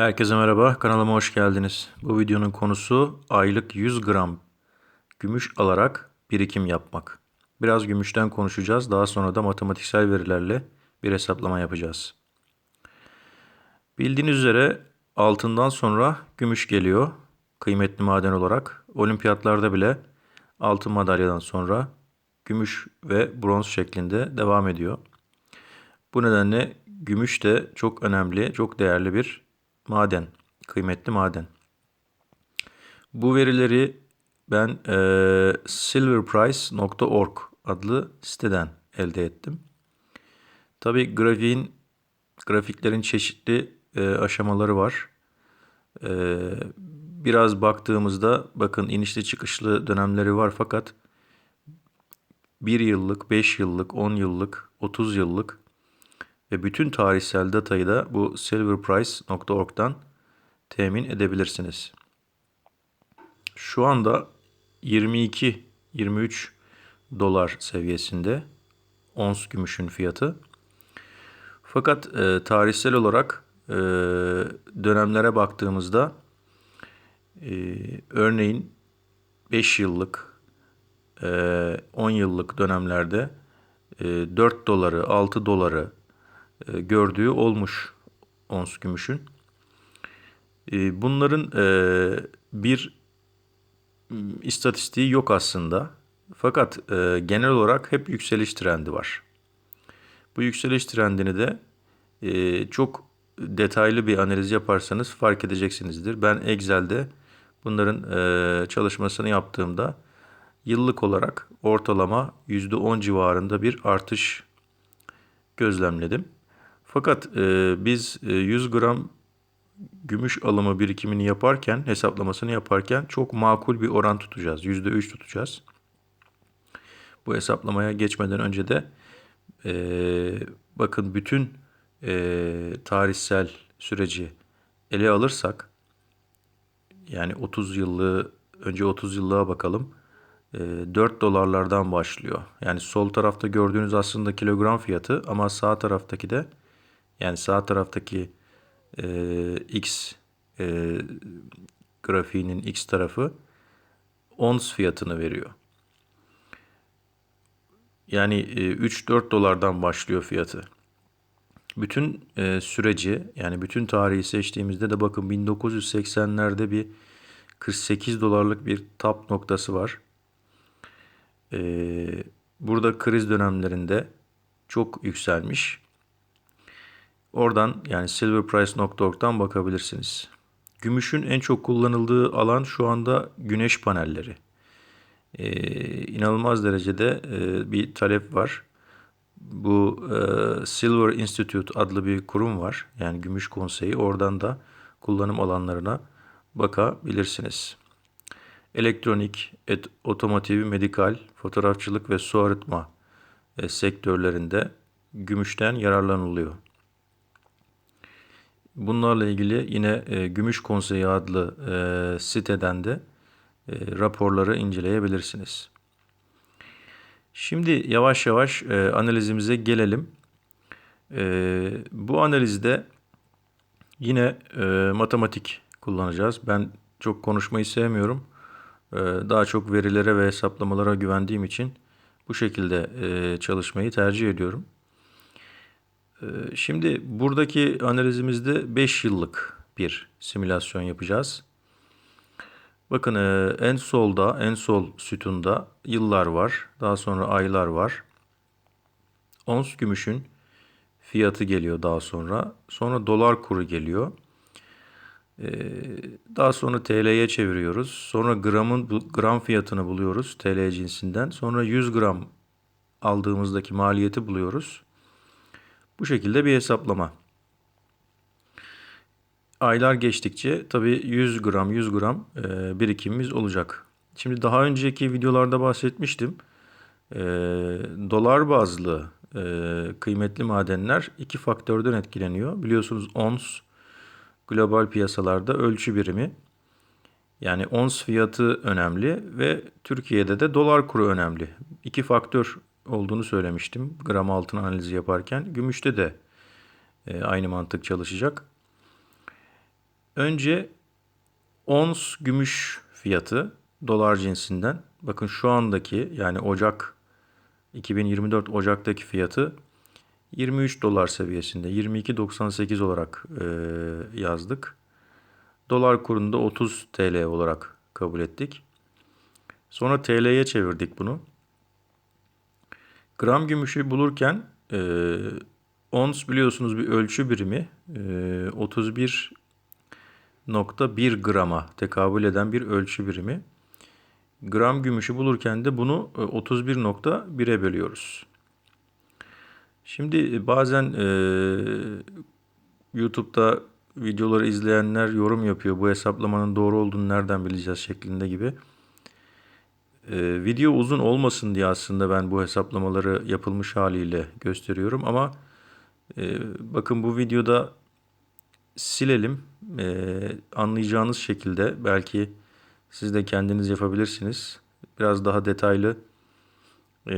Herkese merhaba, kanalıma hoş geldiniz. Bu videonun konusu aylık 100 gram gümüş alarak birikim yapmak. Biraz gümüşten konuşacağız, daha sonra da matematiksel verilerle bir hesaplama yapacağız. Bildiğiniz üzere altından sonra gümüş geliyor kıymetli maden olarak. Olimpiyatlarda bile altın madalyadan sonra gümüş ve bronz şeklinde devam ediyor. Bu nedenle gümüş de çok önemli, çok değerli bir maden, kıymetli maden. Bu verileri ben e, silverprice.org adlı siteden elde ettim. Tabi grafiğin, grafiklerin çeşitli e, aşamaları var. E, biraz baktığımızda bakın inişli çıkışlı dönemleri var fakat 1 yıllık, 5 yıllık, 10 yıllık, 30 yıllık ve bütün tarihsel datayı da bu silverprice.org'dan temin edebilirsiniz. Şu anda 22-23 dolar seviyesinde ons gümüşün fiyatı. Fakat e, tarihsel olarak e, dönemlere baktığımızda e, örneğin 5 yıllık, e, 10 yıllık dönemlerde e, 4 doları, 6 doları, gördüğü olmuş ons gümüşün. E, bunların e, bir istatistiği yok aslında. Fakat genel olarak hep yükseliş trendi var. Bu yükseliş trendini de çok detaylı bir analiz yaparsanız fark edeceksinizdir. Ben Excel'de bunların çalışmasını yaptığımda yıllık olarak ortalama %10 civarında bir artış gözlemledim. Fakat e, biz e, 100 gram gümüş alımı birikimini yaparken, hesaplamasını yaparken çok makul bir oran tutacağız. %3 tutacağız. Bu hesaplamaya geçmeden önce de e, bakın bütün e, tarihsel süreci ele alırsak yani 30 yıllığı önce 30 yıllığa bakalım. 4 e, dolarlardan başlıyor. Yani sol tarafta gördüğünüz aslında kilogram fiyatı ama sağ taraftaki de yani sağ taraftaki e, x e, grafiğinin x tarafı ons fiyatını veriyor. Yani e, 3-4 dolardan başlıyor fiyatı. Bütün e, süreci yani bütün tarihi seçtiğimizde de bakın 1980'lerde bir 48 dolarlık bir tap noktası var. E, burada kriz dönemlerinde çok yükselmiş. Oradan yani silverprice.org'dan bakabilirsiniz. Gümüşün en çok kullanıldığı alan şu anda güneş panelleri. Ee, inanılmaz derecede e, bir talep var. Bu e, Silver Institute adlı bir kurum var. Yani Gümüş Konseyi. Oradan da kullanım alanlarına bakabilirsiniz. Elektronik, et, otomotiv, medikal, fotoğrafçılık ve su arıtma e, sektörlerinde gümüşten yararlanılıyor. Bunlarla ilgili yine e, Gümüş Konseyi adlı e, siteden de raporları inceleyebilirsiniz. Şimdi yavaş yavaş e, analizimize gelelim. E, bu analizde yine matematik kullanacağız. Ben çok konuşmayı sevmiyorum. Daha çok verilere ve hesaplamalara güvendiğim için bu şekilde çalışmayı tercih ediyorum. Ee, şimdi buradaki analizimizde 5 yıllık bir simülasyon yapacağız. Bakın e, en solda, en sol sütunda yıllar var. Daha sonra aylar var. Ons gümüşün fiyatı geliyor daha sonra. Sonra dolar kuru geliyor. Ee, daha sonra TL'ye çeviriyoruz. Sonra gramın gram fiyatını buluyoruz TL cinsinden. Sonra 100 gram aldığımızdaki maliyeti buluyoruz. Bu şekilde bir hesaplama. Aylar geçtikçe tabii 100 gram 100 gram e, birikimimiz olacak. Şimdi daha önceki videolarda bahsetmiştim. E, dolar bazlı e, kıymetli madenler iki faktörden etkileniyor. Biliyorsunuz ons global piyasalarda ölçü birimi. Yani ons fiyatı önemli ve Türkiye'de de dolar kuru önemli. İki faktör olduğunu söylemiştim gram altın analizi yaparken. Gümüşte de e, aynı mantık çalışacak. Önce ons gümüş fiyatı dolar cinsinden. Bakın şu andaki yani Ocak 2024 Ocak'taki fiyatı 23 dolar seviyesinde 22.98 olarak e, yazdık. Dolar kurunda 30 TL olarak kabul ettik. Sonra TL'ye çevirdik bunu. Gram gümüşü bulurken e, ons biliyorsunuz bir ölçü birimi e, 31.1 grama tekabül eden bir ölçü birimi. Gram gümüşü bulurken de bunu 31.1'e bölüyoruz. Şimdi bazen e, YouTube'da videoları izleyenler yorum yapıyor. Bu hesaplamanın doğru olduğunu nereden bileceğiz şeklinde gibi. E, video uzun olmasın diye aslında ben bu hesaplamaları yapılmış haliyle gösteriyorum. Ama e, bakın bu videoda silelim. E, anlayacağınız şekilde belki siz de kendiniz yapabilirsiniz. Biraz daha detaylı e,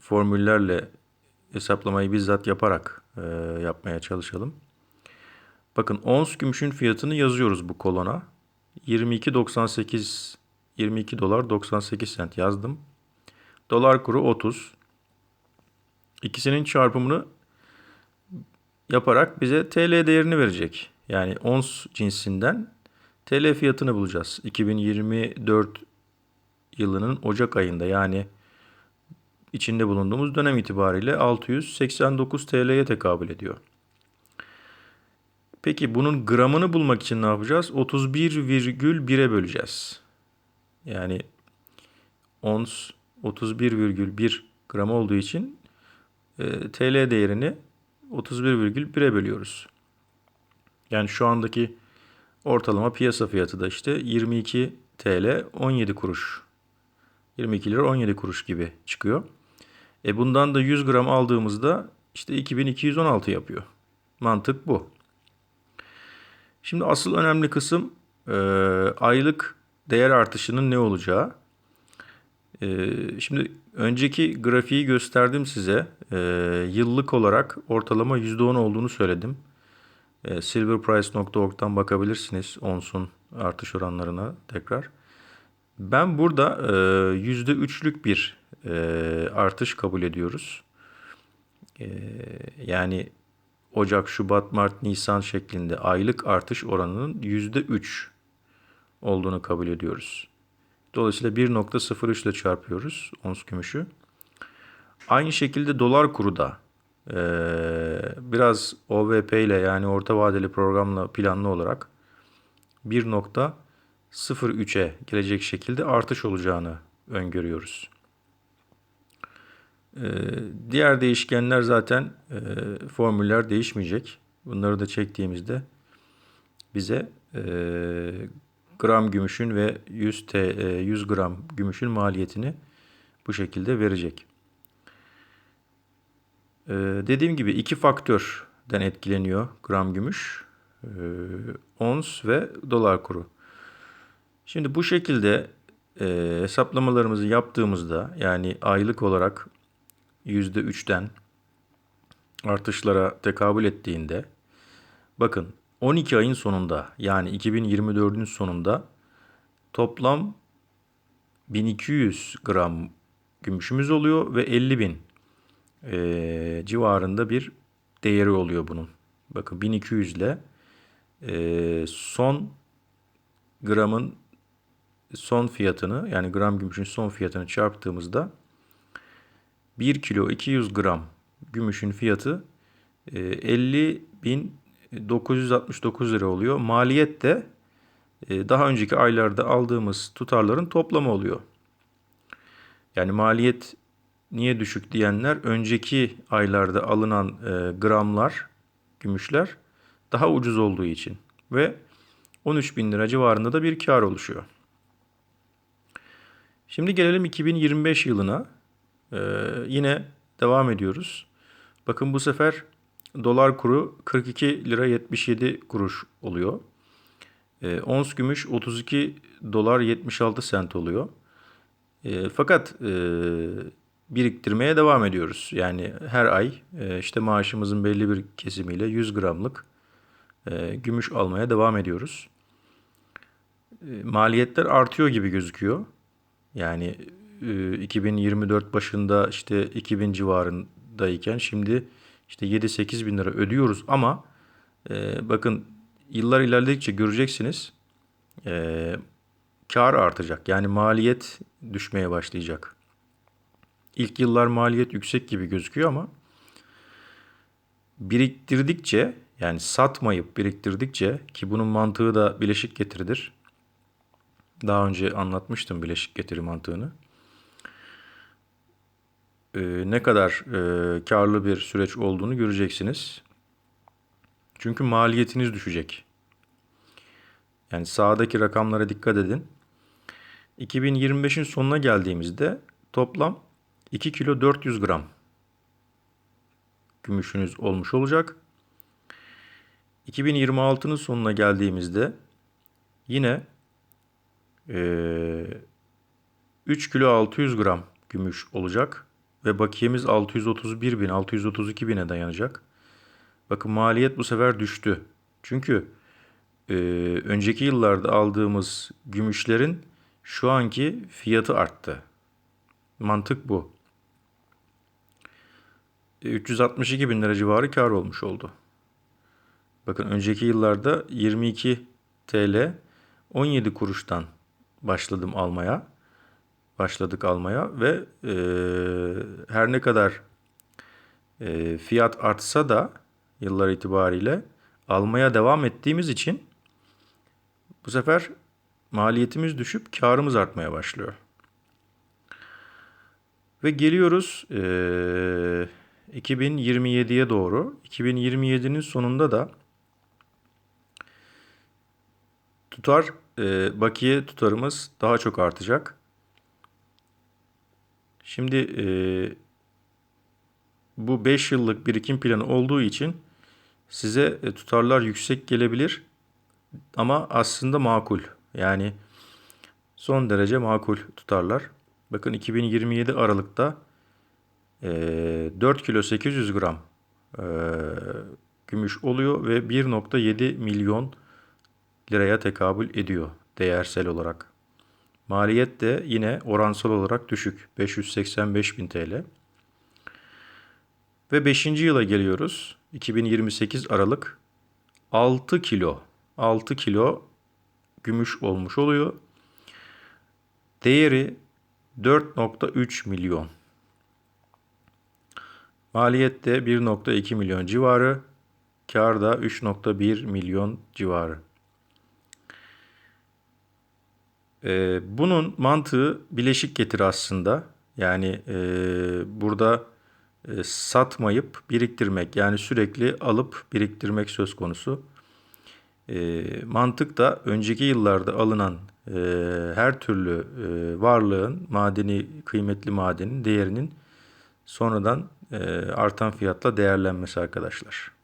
formüllerle hesaplamayı bizzat yaparak e, yapmaya çalışalım. Bakın ons gümüşün fiyatını yazıyoruz bu kolona. 22.98 22 dolar 98 sent yazdım. Dolar kuru 30. İkisinin çarpımını yaparak bize TL değerini verecek. Yani ons cinsinden TL fiyatını bulacağız. 2024 yılının Ocak ayında yani içinde bulunduğumuz dönem itibariyle 689 TL'ye tekabül ediyor. Peki bunun gramını bulmak için ne yapacağız? 31,1'e böleceğiz. Yani ons 31,1 gram olduğu için e, TL değerini 31,1'e bölüyoruz. Yani şu andaki ortalama piyasa fiyatı da işte 22 TL 17 kuruş. 22 lira 17 kuruş gibi çıkıyor. E bundan da 100 gram aldığımızda işte 2216 yapıyor. Mantık bu. Şimdi asıl önemli kısım e, aylık değer artışının ne olacağı. E, şimdi önceki grafiği gösterdim size. E, yıllık olarak ortalama %10 olduğunu söyledim. E, silverprice.org'dan bakabilirsiniz onsun artış oranlarına tekrar. Ben burada e, %3'lük bir e, artış kabul ediyoruz. Yani Ocak, Şubat, Mart, Nisan şeklinde aylık artış oranının %3 olduğunu kabul ediyoruz. Dolayısıyla 1.03 ile çarpıyoruz ons gümüşü. Aynı şekilde dolar kuru da e, biraz OVP ile yani orta vadeli programla planlı olarak 1.03'e gelecek şekilde artış olacağını öngörüyoruz. Ee, diğer değişkenler zaten e, formüller değişmeyecek. Bunları da çektiğimizde bize e, gram gümüşün ve 100, t, 100 gram gümüşün maliyetini bu şekilde verecek. Ee, dediğim gibi iki faktörden etkileniyor gram gümüş. Ee, ons ve dolar kuru. Şimdi bu şekilde e, hesaplamalarımızı yaptığımızda yani aylık olarak %3'ten artışlara tekabül ettiğinde bakın 12 ayın sonunda yani 2024'ün sonunda toplam 1200 gram gümüşümüz oluyor ve 50 bin e, civarında bir değeri oluyor bunun. Bakın 1200 ile e, son gramın son fiyatını yani gram gümüşün son fiyatını çarptığımızda 1 kilo 200 gram gümüşün fiyatı e, 50 bin 969 lira oluyor. Maliyet de e, daha önceki aylarda aldığımız tutarların toplamı oluyor. Yani maliyet niye düşük diyenler önceki aylarda alınan e, gramlar, gümüşler daha ucuz olduğu için ve 13 bin lira civarında da bir kar oluşuyor. Şimdi gelelim 2025 yılına. Ee, yine devam ediyoruz. Bakın bu sefer dolar kuru 42 lira 77 kuruş oluyor. Ee, ons gümüş 32 dolar 76 sent oluyor. Ee, fakat e, biriktirmeye devam ediyoruz. Yani her ay e, işte maaşımızın belli bir kesimiyle 100 gramlık e, gümüş almaya devam ediyoruz. E, maliyetler artıyor gibi gözüküyor. Yani e, 2024 başında işte 2000 civarındayken şimdi işte 7-8 bin lira ödüyoruz ama e, bakın yıllar ilerledikçe göreceksiniz e, kar artacak. Yani maliyet düşmeye başlayacak. İlk yıllar maliyet yüksek gibi gözüküyor ama biriktirdikçe yani satmayıp biriktirdikçe ki bunun mantığı da bileşik getiridir. Daha önce anlatmıştım bileşik getiri mantığını. Ee, ne kadar e, karlı bir süreç olduğunu göreceksiniz. Çünkü maliyetiniz düşecek. Yani sağdaki rakamlara dikkat edin. 2025'in sonuna geldiğimizde toplam 2 kilo 400 gram gümüşünüz olmuş olacak. 2026'nın sonuna geldiğimizde yine e, 3 kilo 600 gram gümüş olacak ve bakiyemiz 631 bin 632 bine dayanacak. Bakın maliyet bu sefer düştü. Çünkü e, önceki yıllarda aldığımız gümüşlerin şu anki fiyatı arttı. Mantık bu. 362 bin lira civarı kar olmuş oldu. Bakın önceki yıllarda 22 TL 17 kuruştan başladım almaya. Başladık almaya ve e, her ne kadar e, fiyat artsa da yıllar itibariyle almaya devam ettiğimiz için bu sefer maliyetimiz düşüp karımız artmaya başlıyor. Ve geliyoruz e, 2027'ye doğru. 2027'nin sonunda da tutar e, bakiye tutarımız daha çok artacak. Şimdi e, bu 5 yıllık birikim planı olduğu için size e, tutarlar yüksek gelebilir ama aslında makul. Yani son derece makul tutarlar. Bakın 2027 Aralık'ta e, 4 kilo 800 gram e, gümüş oluyor ve 1.7 milyon liraya tekabül ediyor değersel olarak. Maliyet de yine oransal olarak düşük. 585 bin TL. Ve 5. yıla geliyoruz. 2028 Aralık 6 kilo 6 kilo gümüş olmuş oluyor. Değeri 4.3 milyon. Maliyet de 1.2 milyon civarı. Kar da 3.1 milyon civarı. Ee, bunun mantığı bileşik getir aslında. Yani e, burada e, satmayıp biriktirmek yani sürekli alıp biriktirmek söz konusu. E, mantık da önceki yıllarda alınan e, her türlü e, varlığın madeni kıymetli madenin değerinin sonradan e, artan fiyatla değerlenmesi arkadaşlar.